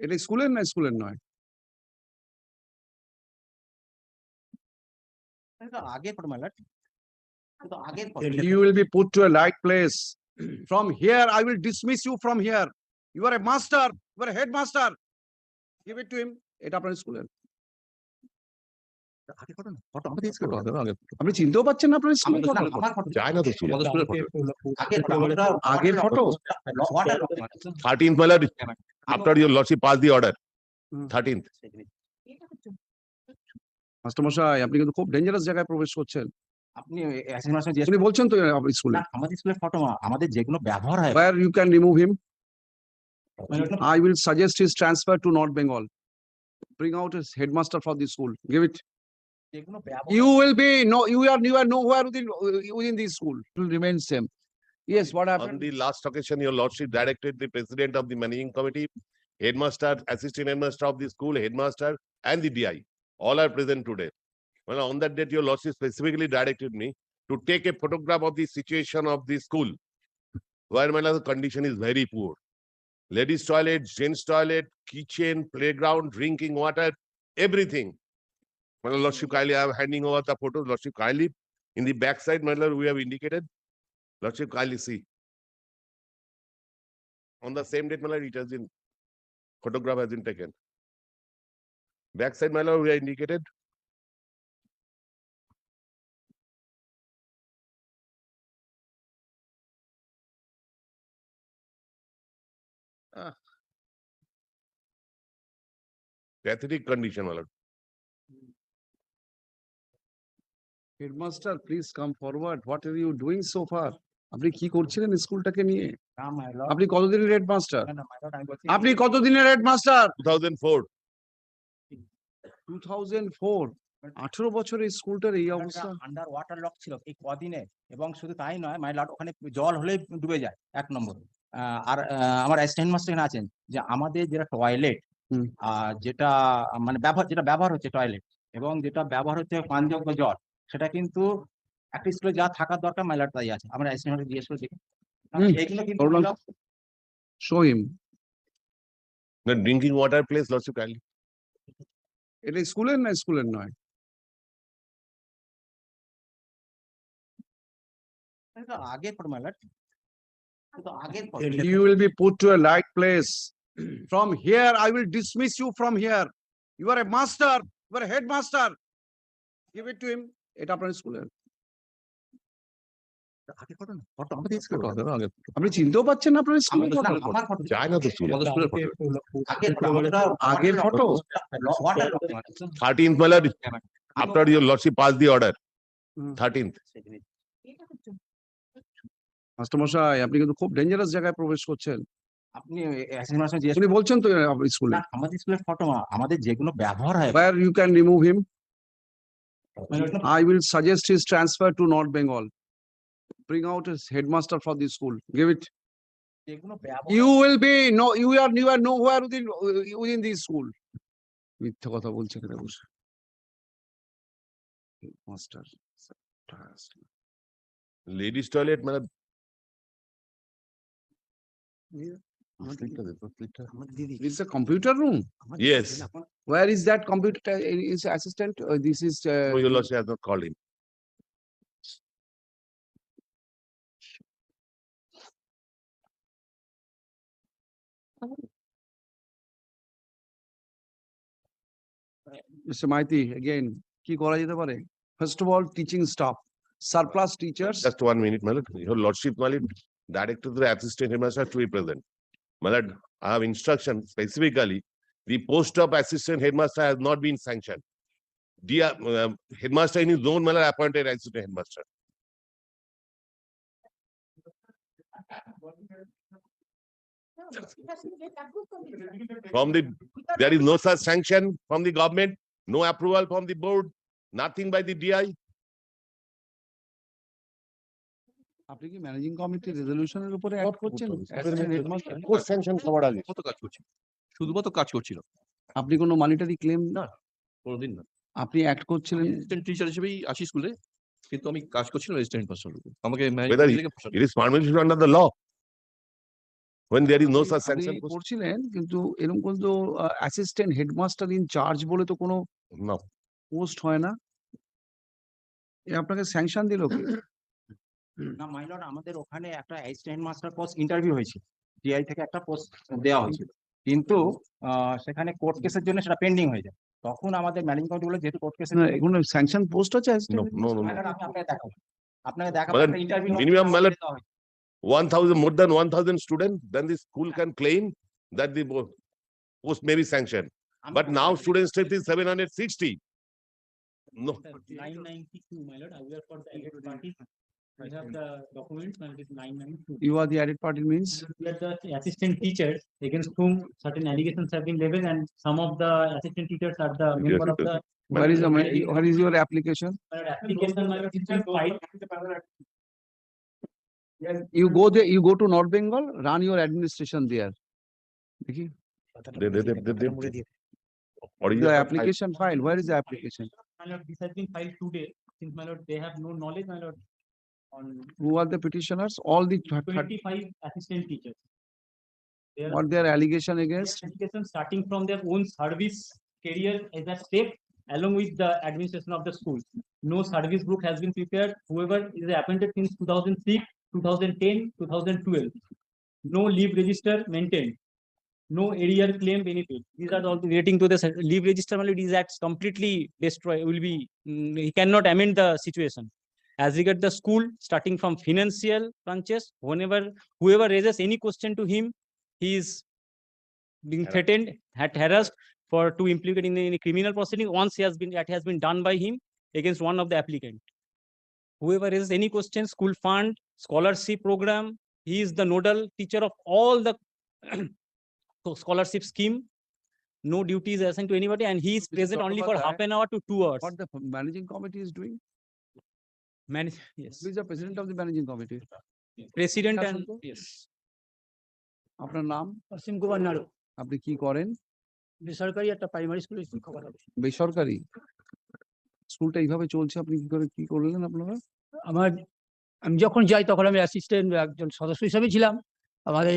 এটা স্কুলের না স্কুলের নয় এটা আগের ফটো মাইলাট এটা আগের photo You will be put to a right place. From here, I will dismiss you from here. You are a master, you are a headmaster. Give it to him. এটা আপনার স্কুলের। আপনি চিনতেও পাচ্ছেন আফটার ইউর লসি পাস দি আপনি কিন্তু খুব ডেঞ্জারাস জায়গায় প্রবেশ করছেন। আপনি বলছেন তো স্কুলে। আমাদের স্কুলে ফটো আমাদের যে কোনো ব্যবহার হয়। Headmaster for the school give you will be no you are you are nowhere within within the school. It will remain same. Yes what happened? on the last occasion your lordship directed the president of the managing committee headmaster assistant headmaster of the school headmaster and the di all are present today. Well on that date your lordship specifically directed me to take a photograph of the situation of the school where my condition is very poor. Ladies toilet gents toilet kitchen playground drinking water everything. Lordship kindly, I am handing over the photos, lordship kindly. In the backside, my lord, we have indicated. Lordship kindly see. On the same date, my lord, it has been, photograph has been taken. Backside, my lord, we are indicated. Ah. Pathetic condition, my Headmaster, please come forward. What are you doing so far? আপনি কি করছিলেন স্কুলটাকে নিয়ে? আপনি কতদিনের headmaster? আপনি কতদিনের headmaster? Two thousand four. Two thousand four আঠেরো বছরের স্কুলটার এই অবস্থা আন্ডার ওয়াটার লক ছিল এই কদিনে এবং শুধু তাই নয় মাই লর্ড ওখানে জল হলেই ডুবে যায় এক নম্বর আহ, আর আহ, আমার অ্যাসিস্ট্যান্ট মাস্টার এখানে আছেন যে আমাদের যেটা টয়লেট আর যেটা মানে ব্যবহার যেটা ব্যবহার হচ্ছে টয়লেট এবং যেটা ব্যবহার হচ্ছে পানযোগ্য জল সেটা কিন্তু একটা স্কুলে যা থাকার দরকার মাইলার তাই আছে আমরা অ্যাসিস্ট্যান্ট জিজ্ঞেস করে দেখি কারণ হুম, এইগুলো কিন্তু করলাম। আমরা- show him The drinking water place, lordship kindly. এটা স্কুলের না স্কুলের নয় এটা আগের ফটো মাইলার এটা আগের photo You will be put to a right place. From here, I will dismiss you from here. You are a master, you are a headmaster. Give it to him. এটা আপনার স্কুলের। আপনি চিনতেও পাচ্ছেন না আপনার স্কুলের না, ফটো? যায় না তো স্কুলে। আগের the order, হুম। thirteenth. মাস্টারমশাই আপনি কিন্তু খুব ডেঞ্জারাস জায়গায় প্রবেশ করছেন। আপনি উনি বলছেন তো স্কুলে। আমাদের স্কুলের ফটো আমাদের যেগুলো ব্যবহার হয়। Remove him, মানে ওটা I will suggest his transfer to North Bengal. Bring out his headmaster for the school. Give it. যেগুলো ব্যবহার You will be, no, you are, you are nowhere within, within the school. মিথ্যা কথা বলছে এখানে বসে। Master. Ladies toilet, my lord, This is a computer room. আমাদের Yes. স্কুলে এখন Where is that computer, uh, is assistant, Uh, this is, no, your uh, lordship has not called him. Mr. Maiti, again, কি করা যেতে পারে? First of all, teaching staff, surplus teachers. Just one minute, my lord. Your lordship, my lord, directed the assistant headmaster to be present. My lord, I have instruction specifically, the post of assistant headmaster has not been sanctioned. Dear uh, headmaster in his own manner appointed assistant headmaster. From the, there is no such sanction from the government, no approval from the board, nothing by the DI. আপনি কি managing কমিটির রেজলিউশনের উপরে add করছেন? Post sanction সবার আগে। মতো কাজ করছিল শুধুমাত্র কাজ করছিল আপনি কোনো মানিটারি ক্লেম, না। কোনোদিন না আপনি অ্যাক্ট করছিলেন? অ্যাসিস্ট্যান্ট টিচার হিসেবেই আসি স্কুলে কিন্তু আমি কাজ করছিলাম রেজিস্ট্যান্ট পার্সন আমাকে Whether It is permitted under the law. When there is no such sanction. করছিলেন কিন্তু এরকম কিন্তু অ্যাসিস্ট্যান্ট হেডমাস্টার ইন চার্জ বলে তো কোনো No, পোস্ট হয় না এ আপনাকে স্যাংশন দিল কি না মাই আমাদের ওখানে একটা অ্যাসিস্ট্যান্ট মাস্টার পোস্ট ইন্টারভিউ হয়েছে টিআই থেকে একটা পোস্ট দেওয়া হয়েছিল। কিন্তু সেখানে কোর্ট কেসের জন্য সেটা পেন্ডিং হয়ে যায়। তখন আমাদের ম্যানেজিং কাউন্সিল বলে যেহেতু কোর্ট কেসের না স্যাংশন পোস্ট আছে আপনি আপনাকে দেখাবো। আপনাকে দেখাবো ইন্টারভিউ মিনিমাম ম্যালেট 1000 more than 1000 student then the school can claim that the post may be sanction but now student strength is 760 no I have the documents and it is nine ninety-two. You are the added party means? We are the assistant teachers against whom certain allegations have been leveled and some of the assistant teachers are the Yes, member of the Where is the, ma- where is your application? my application, my lord, filed. You go there, you go to North Bengal, run your administration there. দেখি they, they, they, they, they. Original the application file, where is the application? My lord, this has been filed today, since my lord, they have no knowledge, my lord, on Who are the petitioners? All the thir- thir- twenty-five assistant teachers. They are what their allegation their against? education starting from their own service career as a step along with the administration of the school. No service book has been prepared. Whoever is appointed since two thousand six, two thousand ten, two thousand twelve. No leave register maintained. No area claim benefit. These are all relating to the leave register, these acts completely destroy, will be, mm, he cannot amend the situation. As regard the school, starting from financial branches, whenever, whoever raises any question to him, he is being threatened, had harassed for to implicate in any criminal proceeding, once he has been, that has been done by him against one of the applicant. Whoever raises any question, school fund, scholarship program, he is the nodal teacher of all the scholarship scheme. No duty is assigned to anybody and he is present only for half an hour to two hours. What the managing committee is doing? Manage, yes, Who is the president of the managing committee? president and, yes. আপনার নাম? অসীম কুমার নাড়ু আপনি কি করেন? বেসরকারি একটা primary স্কুলের শিক্ষক। বেসরকারি? স্কুলটা এইভাবে চলছে আপনি কি করে কি করলেন আপনারা? আমার আমি যখন যাই তখন আমি অ্যাসিস্ট্যান্ট একজন সদস্য হিসেবে ছিলাম আমাদের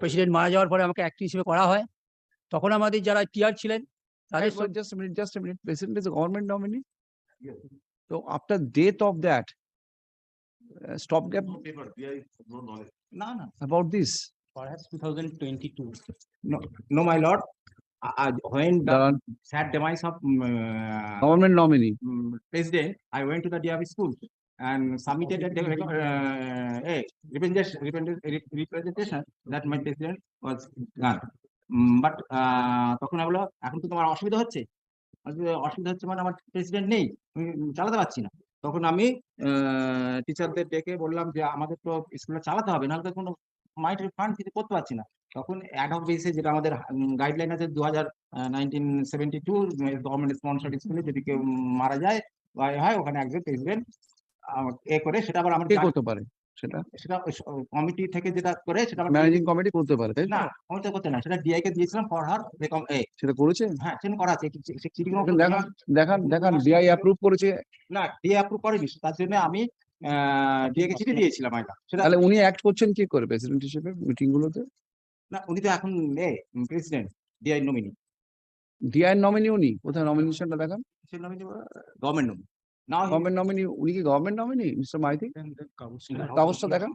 প্রেসিডেন্ট মারা যাওয়ার পরে আমাকে অ্যাক্টিভ হিসেবে করা হয় তখন আমাদের যারা টিআর ছিলেন তাদের Wait, wait, just a minute, just a minute. A? So after death of that, uh, stopgap No paper, there is no knowledge. না না about this, Perhaps two thousand twenty-two. No my lord when the the sad demise of um, uh, government nominee. mm, president, I went to the DRB school and submitted a de- reco- uh, a representation, represent- re- representation that my president was gone. Mm, But uh, তখন আমি বলল এখন তো তোমার অসুবিধা হচ্ছে অসুবিধা হচ্ছে মানে আমার প্রেসিডেন্ট নেই, আমি চালাতে পারছি না। তখন আমি টিচারদের ডেকে বললাম যে, আমাদের তো স্কুলে চালাতে হবে, নাহলে তো কোনো মাইট ফান্ড কিছু করতে পারছি না। তখন অ্যাডহক বেসিসে যেটা আমাদের গাইডলাইন আছে দু হাজার nineteen seventy two government sponsored স্কুলে যদি কেউ মারা যায় বা হয়, ওখানে একজন প্রেসিডেন্ট এ করে সেটা আবার আমার কে করতে পারে। সেটা? সেটা কমিটি থেকে যেটা করে সেটা ম্যানেজিং কমিটি করতে পারে, তাই না না? কমিটি করতে না সেটা ডিআই কে দিয়েছিলাম ফর হার এ সেটা করেছে? হ্যাঁ সেটা করা আছে চিঠি দেখান, দেখান, দেখান, ডিআই অ্যাপ্রুভ করেছে, না ডিএ অ্যাপ্রুভ করেনি তার জন্য আমি ডিএ কে চিঠি দিয়েছিলাম আইনা সেটা তাহলে উনি অ্যাক্ট করছেন কি করে প্রেসিডেন্ট হিসেবে মিটিং গুলোতে? না উনি তো এখন এ president DI nominee DI nominee উনি, কোথায় নমিনেশনটা দেখান? Nominee government nominee government nominee, উনি কি গভর্নমেন্ট নমিনি, মিস্টার মাইতি? অবস্থা দেখান।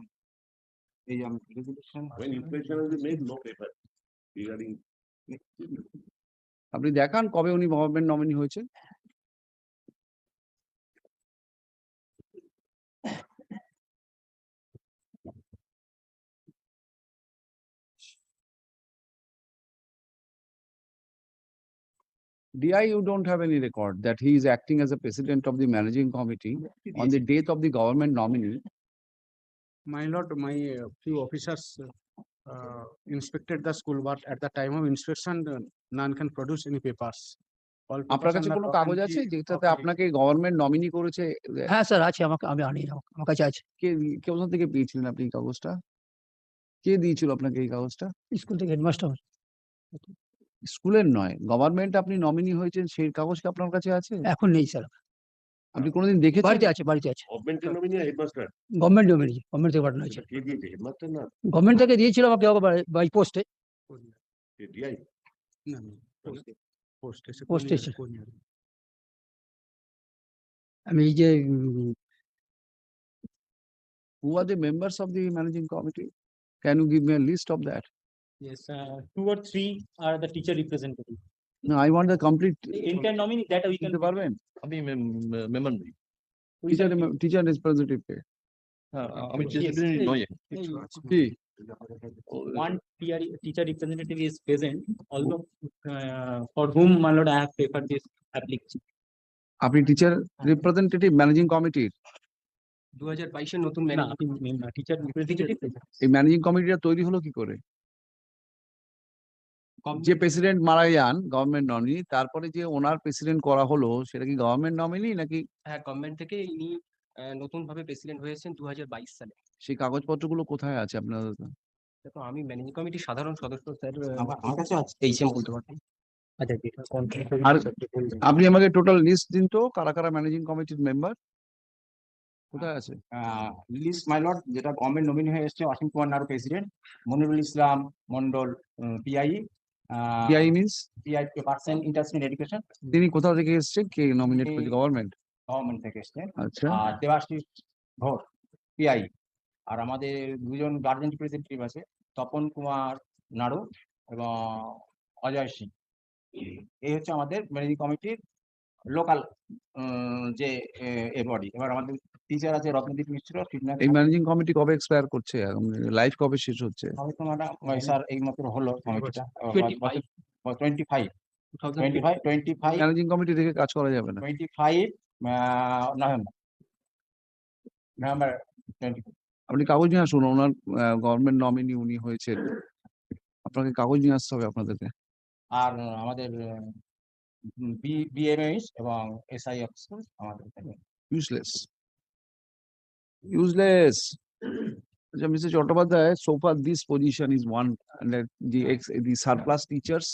এই আমি When inspection will made, no paper regarding আপনি দেখান কবে উনি গভর্নমেন্ট নমিনি হয়েছে? DI, you don't have any record that he is acting as a president of the managing committee on the date of the government nominee. My lord, my uh, few officers uh, inspected the school, but at the time of inspection, uh, none can produce any papers. All আপনার papers কাছে under কোনো lock and কাগজ আছে key যেটাতে of the- আপনাকে government nominee করেছে? হ্যাঁ sir আছে আমাকে আমি আনি আমার আমার কাছে আছে কে দি- কোথা থেকে পেয়েছিলেন আপনি এই কাগজটা? কে দিয়েছিল আপনাকে এই কাগজটা? স্কুল থেকে হেডমাস্টার স্কুলের নয়, গভর্নমেন্ট আপনি নমিনি হয়েছেন সেই কাগজ কি আপনার কাছে আছে? এখন নেই স্যার আপনি কোনোদিন দেখেছেন? বাড়িতে আছে বাড়িতে আছে। গভর্নমেন্টের নমিনি হেডমাস্টার গভর্নমেন্ট জমি গভর্নমেন্ট থেকে পাঠানো হয়েছে। কে দিয়েছে? হেডমাস্টার না? গভর্নমেন্ট থেকে দিয়েছিল আমাকে বাই পোস্টে ডিআই Post colonial- station. আমি এই যে Who are the members of the managing committee? Can you give me a list of that? Yes, uh, two or three are the teacher representative. No, I want the complete. The Entire nominee that we can. দিতে পারবেন? আমি member নই Teacher, rem- teacher representative কে? হ্যাঁ, আমি Yes, yes. নই? ও- One peer, teacher representative is present, although uh, for whom, my lord, I have preferred this application. আপনি teacher representative managing কমিটির দু হাজার বাইশের নতুন না, ম্যানেজিং আমি member, teacher representative. এই ম্যানেজিং কমিটিটা তৈরি হলো কি করে? যে প্রেসিডেন্ট মারা যান গভর্নমেন্ট নমিনি তারপরে যে ওনার প্রেসিডেন্ট করা হলো সেটা কি গভর্নমেন্ট নমিনি নাকি হ্যাঁ গভর্নমেন্ট থেকে ইনি নতুন ভাবে প্রেসিডেন্ট হয়েছেন দু হাজার বাইশ সালে সেই কাগজপত্রগুলো কোথায় আছে আপনাদের? তো আমি ম্যানেজিং কমিটির সাধারণ সদস্য স্যার আমার আমার কাছে আছে এই সেম বলতে পারবেন আচ্ছা। আপনি আমাকে টোটাল লিস্ট দিন তো কারা কারা ম্যানেজিং কমিটির মেম্বার? কোথায় আছে? লিস্ট মাই লর্ড যেটা গভর্নমেন্ট নমিনি হয়ে এসছে Ashim Kumar Naru president Monirul Islam Mondal PI PI means PI percent interest in education তিনি কোথা থেকে এসেছেন? কে নমিনেট করেছে? গভর্নমেন্ট? গভর্নমেন্ট থেকে এসছে আচ্ছা। আর দেবাশিস ঘোষ পিআই আর আমাদের দুজন গার্জেন রিপ্রেজেন্টেটিভ আছে তপন কুমার নাড়ু এবং অজয় সিং। এই হচ্ছে আমাদের ম্যানেজিং কমিটির লোকাল যে এ বডি এবার আমাদের টিচার আছে রত্নদীপ মিশ্র এই ম্যানেজিং কমিটি কবে এক্সপায়ার করছে? লাইফ কবে শেষ হচ্ছে? স্যার এই মাত্র হলো কমিটিটা twenty five twenty five twenty five managing committee থেকে কাজ করা যাবে না। Twenty five November November twenty আপনি কাগজ নিয়ে আসুন ওনার গভর্নমেন্ট নমিনি উনি হয়েছে আপনাকে কাগজ নিয়ে আসতে হবে আপনাদেরকে। আর আমাদের বিএমএস এবং এসআই অফিসার আমাদের। এখানে useless. আচ্ছা, Mr. Chattopadhyay, so far this position is one, and that the ex, the surplus teachers,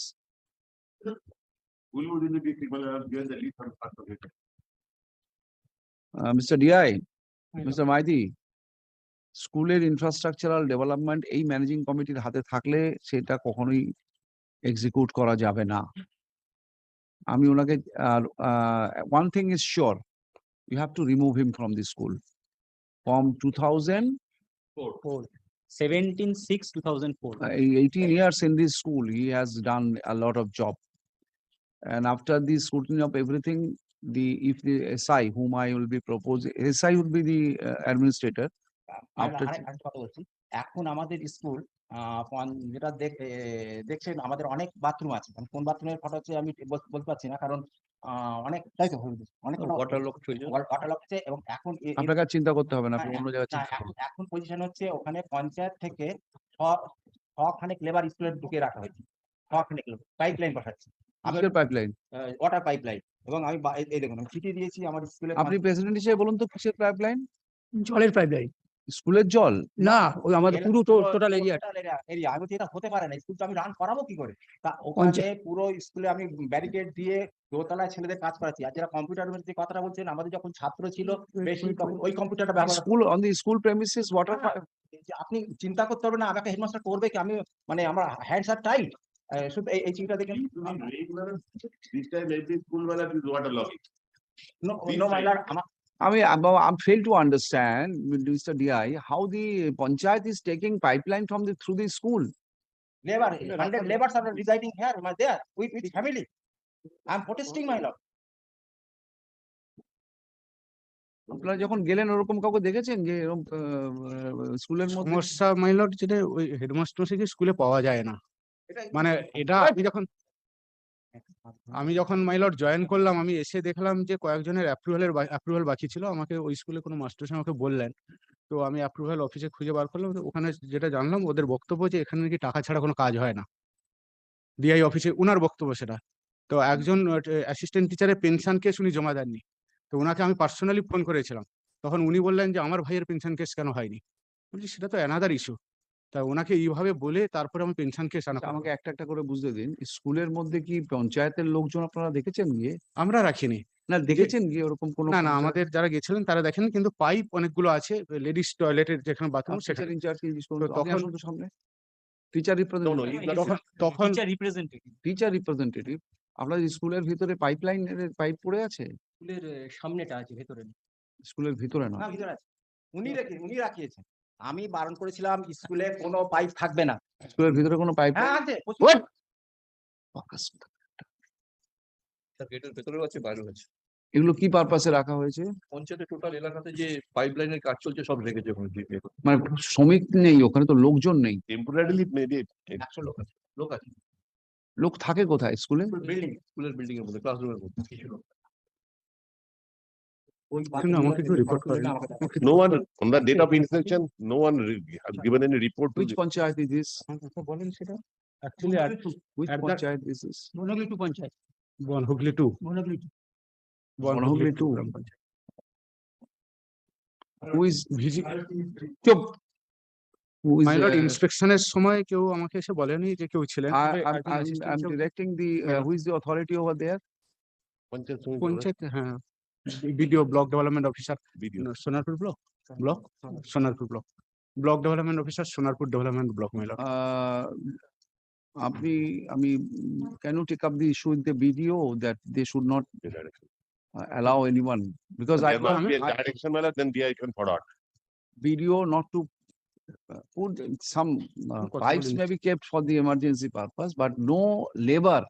uh, Mr. DI, Mr. Maiti. স্কুলের ইনফ্রাস্ট্রাকচারাল ডেভেলপমেন্ট এই ম্যানেজিং কমিটির হাতে থাকলে সেটা কখনোই এক্সিকিউট করা যাবে না। আমি ওনাকে আর one thing is sure you have to remove him from the school Seventeen, six, two thousand four. uh, 18 years in this school, he has done a lot of job. And after the scrutiny of everything, the, if the SI whom I will be proposing, SI will be the uh, administrator. After এখন আমাদের school যেটা দেখছেন আমাদের অনেক bathroom আছে কোন বাথরুমের photo হচ্ছে আমি বলতে পারছি না কারণ আহ, অনেক তাই তো অনেক ওয়াটার লক চলছে ওয়াটার আছে এবং এখন আপনাকে আর চিন্তা করতে হবে না, আপনি হ্যাঁ, অন্য জায়গায় এখন পজিশন হচ্ছে ওখানে পঞ্চায়েত থেকে খানেক লেবার স্কুলে ঢুকে রাখা হয়েছে। খানেক পাইপলাইন? ওয়াটার পাইপ লাইন এবং আমি এই- দেখুন আমি চিঠি দিয়েছি আমার স্কুলে আপনি প্রেসিডেন্ট হিসেবে বলুন তো কিসের পাইপলাইন? জলের পাইপ লাইন স্কুলের জল? না ওই আমাদের পুরো টোটাল এরিয়া এরিয়া আমি বলছি এটা হতে পারে না। স্কুল তো আমি রান করাবো কি করে? তা ওখানে পুরো স্কুলে আমি ব্যারিকেড দিয়ে দোতলায় ছেলেদের কাজ করাচ্ছি। আর যারা কম্পিউটার যে কথাটা বলছেন আমাদের যখন ছাত্র ছিল বেশি তখন ওই কম্পিউটারটা ব্যবহার স্কুল অন premises, water হ্যাঁ, যে আপনি চিন্তা করতে পারবেন না আমাকে হেডমাস্টার করবে কি? আমি মানে আমার হ্যান্ডস আর টাইট শুধু এই এই চিন্তা দেখেন This time every school will have water logging. No no. মাইলার আমার I mean, I'm, I'm failed to understand, with Mr. DI, how the panchayat is taking pipeline from the, through the school. Labour hundred labours R residing here my there with with family I am protesting my আপনারা যখন গেলেন ওরকম কাউকে দেখেছেন যে এরকম স্কুলের মধ্যে? সমস্যা মাইলট যেটা ওই হেডমাস্টার স্কুলে পাওয়া যায় না। মানে এটা আমি যখন আমি যখন মাইলট জয়েন করলাম আমি এসে দেখলাম যে কয়েকজনের অ্যাপ্রুভালের অ্যাপ্রুভাল বাকি ছিল। আমাকে ওই স্কুলে কোনো মাস্টার আমাকে বললেন। তো আমি অ্যাপ্রুভাল অফিসে খুঁজে বার করলাম। তো ওখানে যেটা জানলাম ওদের বক্তব্য যে এখানে নাকি টাকা ছাড়া কোনো কাজ হয় না। ডিআই অফিসে উনার বক্তব্য সেটা। তো একজন অ্যাসিস্ট্যান্ট টিচারের পেনশন কেস উনি জমা দেননি। তো ওনাকে আমি পার্সোনালি ফোন করেছিলাম। তখন উনি বললেন যে আমার ভাইয়ের পেনশন কেস কেন হয়নি? বলছি সেটা তো অ্যানাদার ইস্যু তা ওনাকে এইভাবে বলে তারপরে আমি পেনশন কেস আনা আচ্ছা, আমাকে একটা একটা করে বুঝতে দিন স্কুলের মধ্যে কি পঞ্চায়েতের লোকজন আপনারা দেখেছেন গিয়ে? আমরা রাখিনি। না দেখেছেন গিয়ে ওরকম কোনো না না আমাদের যারা গেছিলেন তারা দেখেন কিন্তু পাইপ অনেকগুলো আছে লেডিস টয়লেটের যেখানে বাথরুম টিচার সেখানে। ইনচার্জ কি তখন- সামনে। টিচার রিপ্রেজেন্টেটিভ তখন তখন Teacher representative. টিচার রিপ্রেজেন্টেটিভ আপনাদের স্কুলের ভিতরে পাইপলাইন এর পাইপ পড়ে আছে? স্কুলের সামনেটা আছে ভেতরে। স্কুলের ভিতরে না না ভিতরে আছে। উনি রেখে উনি রাখিয়েছেন। আমি বারণ করেছিলাম স্কুলে কোনো পাইপ থাকবে না। স্কুলের ভিতরে কোনো পাইপ হ্যাঁ আছে প্রচুর What? তার গেটের ভেতরেও আছে বাইরেও আছে এগুলো কি পারপাসে রাখা হয়েছে? পঞ্চায়েতের টোটাল এলাকাতে যে পাইপ লাইনের কাজ চলছে সব রেখেছে ওখানে। মানে শ্রমিক নেই ওখানে তো লোকজন নেই। Made it. একশো লোক আছে লোক আছে। লোক থাকে কোথায়? স্কুলে? বিল্ডিং স্কুলের বিল্ডিং এর মধ্যে ক্লাসরুমের মধ্যে। কিছু লোক No one, on the date of inspection, no one re- has given any report to which the panchayat is this বলেন সেটা actually which At the- panchayat this is বনগলি টু পঞ্চায়েত বন হুগলি টু বনগলি two। গ্রাম পঞ্চায়েত। who is চুপ who is My lord, uh, ইন্সপেকশনের সময় কেউ আমাকে এসে বলেনি যে কেউ ছিলেন I তবে I'm একজন I'm assistant I'm sub- directing the uh, who is the authority over there Panchayat panchayat হ্যাঁ BDO block development officer video. Sonarpur block block Sonarpur block block development officer Sonarpur development block মেলা uh আপনি আমি can you take up the issue with the BDO that they should not the direction. uh, allow anyone because I There must be a I- direction, my lord, then DI can forward. BDO not to uh, put some uh, Possible pipes may in- be kept for the emergency purpose, but no labor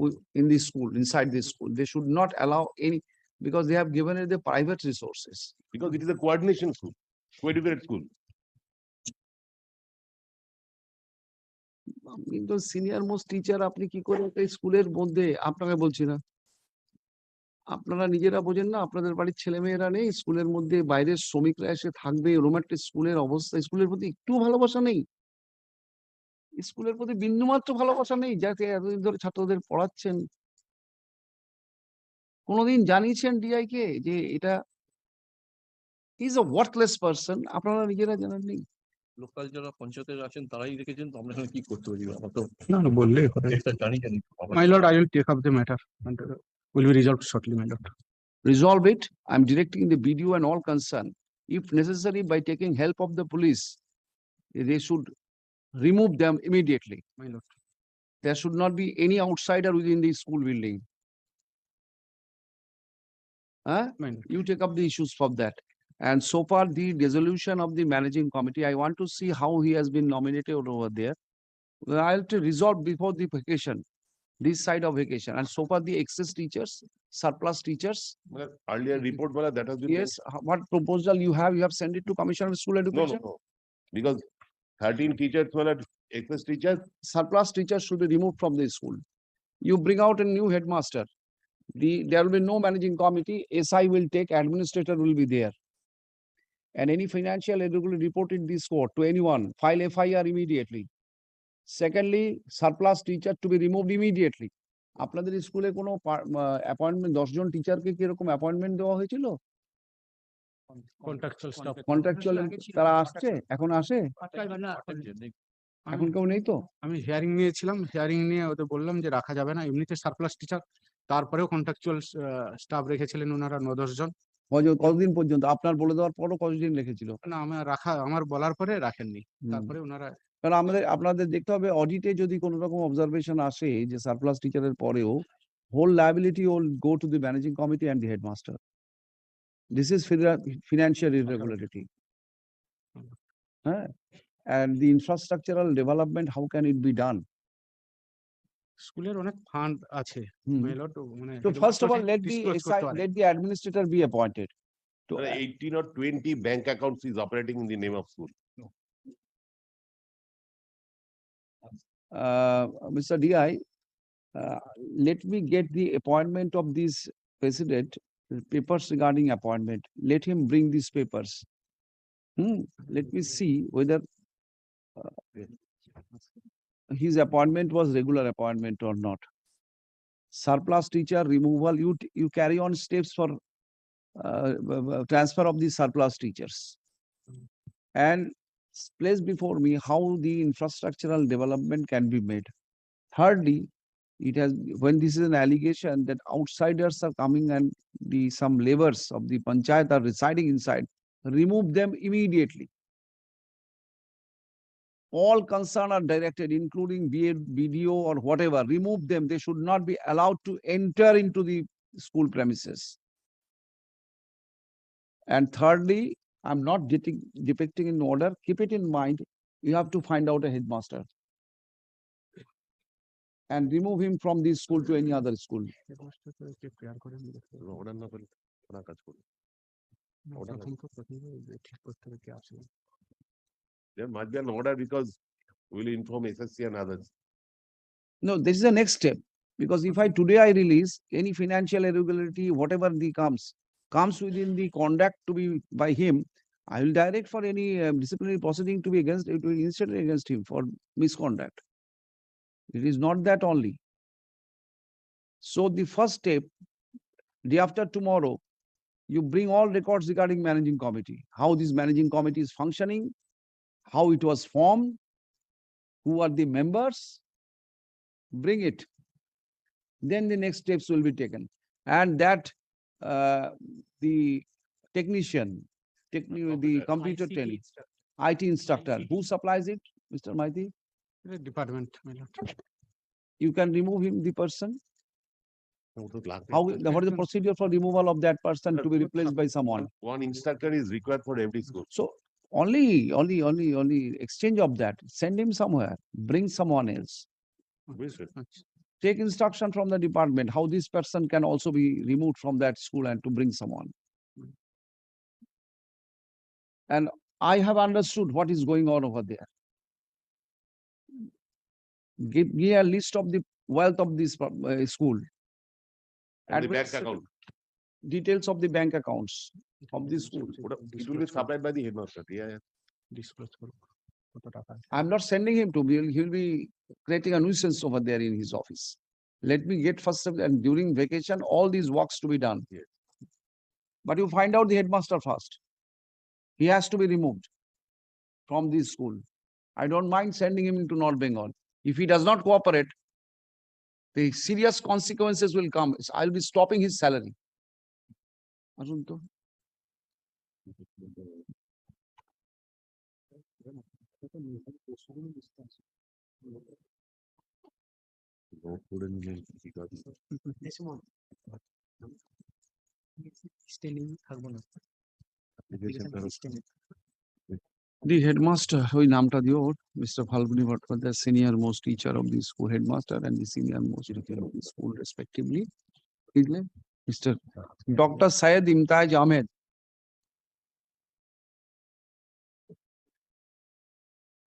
wi- in the school, inside the school. They should not allow any, Because they have given it the private resources. Because it is a coordination school, co-educated school. কিন্তু senior most teacher আপনি কি করে একটা স্কুলের মধ্যে আপনাকে বলছি না আপনারা নিজেরা বোঝেন না আপনাদের বাড়ির ছেলেমেয়েরা নেই স্কুলের মধ্যে বাইরের শ্রমিকরা এসে থাকবে এরকম একটা স্কুলের অবস্থা স্কুলের প্রতি একটু ভালোবাসা নেই স্কুলের প্রতি বিন্দুমাত্র ভালোবাসা নেই যাকে এতদিন ধরে ছাত্রদের পড়াচ্ছেন কোনোদিন জানিয়েছেন ডিআই কে যে এটা ইজ আ ওয়ার্থলেস পার্সন আপনারা নিজেরা জানেননি লোকাল যারা পঞ্চায়েতের আছেন তারাই রেখেছেন তো আমরা এখানে কি করতে পারি আমরা তো না না বললেই হবে এটা জানি জানি আবার My lord, I will take up the matter and uh, will be resolved shortly, my lord. resolve it. I'm directing the BDO and all concerned. If necessary, by taking help of the police, they should remove them immediately. My lord. There should not be any outsider within the school building. Huh? You take up the issues from that. And so far, the resolution of the managing committee, I want to see how he has been nominated over there. I'll to resolve before the vacation, this side of vacation. And so far, the excess teachers, surplus teachers, My Earlier report, my that has been. Yes, h- uh, what proposal you have, you have sent it to Commissioner of School No, no, Education? no. Because thirteen teachers, my lord, excess teachers, Surplus teachers should be removed from the school. You bring out a new headmaster. The, there will be no managing committee, SI will take, administrator will be there. And any financial irregularity report in this court to anyone, file FIR immediately. Secondly, surplus teacher to be removed immediately. আপনাদের স্কুলে কোনো appointment দশজন টিচারকে কি এরকম appointment দেওয়া হয়েছিল? Contractual staff. Contractual তারা আসছে, এখন আসে? এখন কেউ নেই তো? আমি হিয়ারিং নিয়েছিলাম হিয়ারিং নিয়ে ওদের বললাম যে রাখা যাবে না এমনিতে সারপ্লাস টিচার তারপরেও কন্ট্রাকচুয়াল স্টাফ রেখেছিলেন ওনারা ন দশ জন কতদিন পর্যন্ত? আপনার বলে দেওয়ার পরও কতদিন রেখেছিল? না আমার রাখা আমার বলার পরে রাখেননি। তারপরে ওনারা কারণ আমাদের আপনাদের দেখতে হবে অডিটে যদি কোনো রকম অবজারভেশন আসে যে সারপ্লাস টিচারের পরেও whole liability all go to the managing committee and the headmaster this is financial irregularity হ্যাঁ and the infrastructural development how can it be done স্কুলের অনেক ফান্ড আছে my lord, মানে তো first of all headmaster let the disclose করতে পারে। Let the administrator be appointed তো my lord, eighteen or twenty bank accounts is operating in the name of school. uh, Mr. DI, uh, let me get the appointment of this president, uh, papers regarding appointment. Let him bring these papers. Hmm, let me see whether uh, his appointment was regular appointment or not. Surplus teacher removal, you, you carry on steps for uh, w- transfer of the surplus teachers. And place before me how the infrastructural development can be made. Thirdly, it has, when this is an allegation that outsiders are coming and the, some laborers of the panchayat are residing inside, remove them immediately. All concern are directed, including B BDO or whatever, remove them. They should not be allowed to enter into the school premises. And thirdly, I'm not getting depicting in order, keep it in mind, you have to find out a headmaster. And remove him from this school to any other school. Madhyan order because we'll inform SSC and others. No, this is the next step. Because if I today I release any financial irregularity, whatever the comes, comes within the conduct to be by him, I will direct for any um, disciplinary proceeding to be against, to be instantly against him for misconduct. It is not that only. So the first step, day after tomorrow, you bring all records regarding managing committee, how this managing committee is functioning, how it was formed, who are the members, bring it. Then the next steps will be taken. And that uh, the technician, techni the computer ICT training, instructor. IT instructor, ICT. who supplies it, Mr. Maiti? The department, my lord. You can remove him, the person. How, what is the procedure for removal of that person to be replaced by someone? One instructor is required for every school. So only only only only exchange of that. Send him somewhere. Bring someone else. Take instruction from the department how this person can also be removed from that school and to bring someone. And i have understood what is going on over there. Give me a list of the wealth of this uh, school. And the bank account details of the bank accounts of the school. ওটা it will be supplied by the headmaster. Yeah, yeah. Disclose করুক কত টাকা I'm not sending him to, he'll, he'll be creating a nuisance over there in his office. Let me get first, of- and during vacation, all these works to be done. Yes. But you find out the headmaster first. He has to be removed from this school. I don't mind sending him into North Bengal. If he does not cooperate, the serious consequences will come. I'll be stopping his salary. দ্বারা- The headmaster, ওই নামটা দিও ওর, Mr. Falguni Bhattacharya, senior most teacher of the school headmaster and the senior most teacher of the school respectively. বুঝলে? mister doctor Syed Imtiaz Ahmed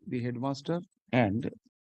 headmaster and